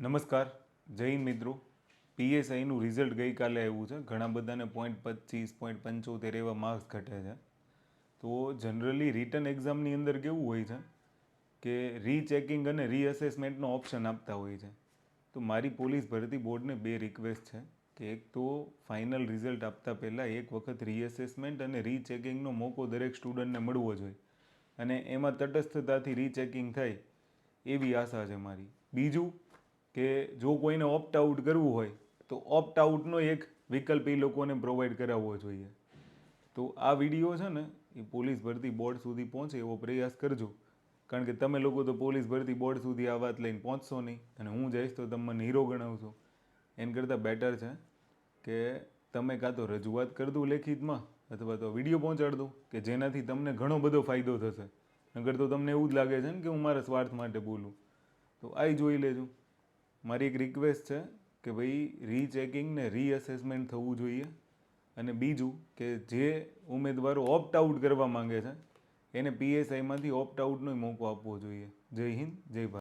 નમસ્કાર. જય મિત્રો. પીએસઆઈનું રિઝલ્ટ ગઈકાલે આવ્યું છે. ઘણા બધાને પોઈન્ટ પચીસ પોઈન્ટ પંચોતેર એવા માર્ક્સ ઘટે છે. તો જનરલી રિટર્ન એક્ઝામની અંદર કેવું હોય છે કે રીચેકિંગ અને રીઅસેસમેન્ટનો ઓપ્શન આપતા હોય છે. તો મારી પોલીસ ભરતી બોર્ડને બે રિક્વેસ્ટ છે કે એક તો ફાઇનલ રિઝલ્ટ આપતા પહેલાં એક વખત રીઅસેસમેન્ટ અને રીચેકિંગનો મોકો દરેક સ્ટુડન્ટને મળવો જોઈએ. અને એમાં તટસ્થતાથી રીચેકિંગ થાય એવી આશા છે મારી. બીજું કે જો કોઈને ઓપ્ટ આઉટ કરવું હોય, તો ઓપ્ટ આઉટનો એક વિકલ્પ એ લોકોને પ્રોવાઈડ કરાવવો જોઈએ. તો આ વીડિયો છે ને, એ પોલીસ ભરતી બોર્ડ સુધી પહોંચે એવો પ્રયાસ કરજો. કારણ કે તમે લોકો તો પોલીસ ભરતી બોર્ડ સુધી આ વાત લઈને પહોંચશો નહીં, અને હું જઈશ તો તમે મને હીરો ગણાવશો. એન કરતાં બેટર છે કે તમે કાં તો રજૂઆત કરી દો લેખિતમાં, અથવા તો વીડિયો પહોંચાડ દો, કે જેનાથી તમને ઘણો બધો ફાયદો થશે. નગર તો તમને એવું જ લાગે છે ને કે હું મારા સ્વાર્થ માટે બોલું. તો આ જોઈ લેજો. મારી એક રિક્વેસ્ટ છે કે ભાઈ રીચેકિંગ ને રીઅસેસમેન્ટ થવું જોઈએ. અને બીજું કે જે ઉમેદવારો ઓપ્ટ આઉટ કરવા માંગે છે, એને પીએસઆઈમાંથી ઓપ્ટ આઉટનો મોકો આપવો જોઈએ. જય હિન્દ, જય ભારત.